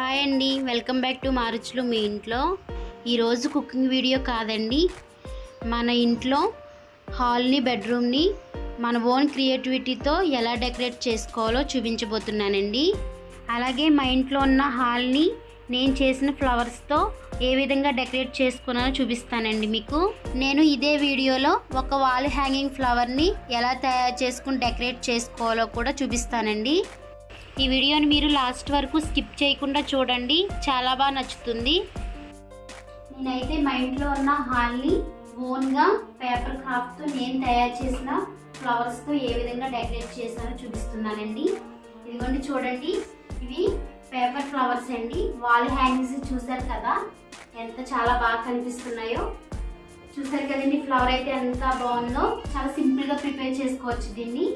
Hi అండి. Welcome back to మారుచులు మీ ఇంట్లో. ఈరోజు కుకింగ్ వీడియో కాదండి. మన ఇంట్లో హాల్ని బెడ్రూమ్ని మన ఓన్ క్రియేటివిటీతో ఎలా డెకరేట్ చేసుకోవాలో చూపించబోతున్నానండి. అలాగే మా ఇంట్లో ఉన్న హాల్ని నేను చేసిన ఫ్లవర్స్తో ఏ విధంగా డెకరేట్ చేసుకున్నానో చూపిస్తానండి మీకు. నేను ఇదే వీడియోలో ఒక వాల్ హ్యాంగింగ్ ఫ్లవర్ని ఎలా తయారు చేసుకుని డెకరేట్ చేసుకోవాలో కూడా చూపిస్తానండి. ఈ వీడియోని మీరు లాస్ట్ వరకు స్కిప్ చేయకుండా చూడండి. చాలా బాగా నచ్చుతుంది. నేనైతే మా ఇంట్లో ఉన్న హాల్ని ఓన్గా పేపర్ క్రాఫ్ట్తో నేను తయారు చేసిన ఫ్లవర్స్తో ఏ విధంగా డెకరేట్ చేశానో చూపిస్తున్నానండి. ఇదిగోండి చూడండి. ఇవి పేపర్ ఫ్లవర్స్ అండి. వాల్ హ్యాంగింగ్స్ చూసారు కదా? ఎంత చాలా బాగా కనిపిస్తున్నాయో. చూసారు కదండి ఫ్లవర్ అయితే ఎంత బాగుందో. చాలా సింపుల్గా ప్రిపేర్ చేసుకోవచ్చు దీన్ని.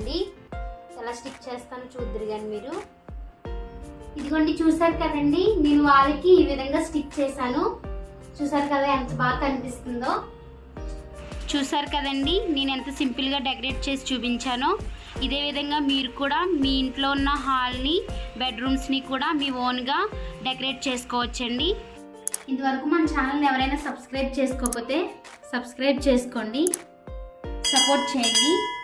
అండి ఎలా స్టిక్ చేస్తానో చూద్దరు కానీ మీరు. ఇదిగోండి చూసారు కదండి? నేను వాళ్ళకి ఈ విధంగా స్టిక్ చేశాను. చూసారు కదా ఎంత బాగా కనిపిస్తుందో? చూసారు కదండి? నేను ఎంత సింపుల్గా డెకరేట్ చేసి చూపించానో. ఇదే విధంగా మీరు కూడా మీ ఇంట్లో ఉన్న హాల్ని బెడ్రూమ్స్ని కూడా మీ ఓన్గా డెకరేట్ చేసుకోవచ్చండి. ఇంతవరకు మన ఛానల్ని ఎవరైనా సబ్స్క్రైబ్ చేసుకోకపోతే సబ్స్క్రైబ్ చేసుకోండి. సపోర్ట్ చేయండి.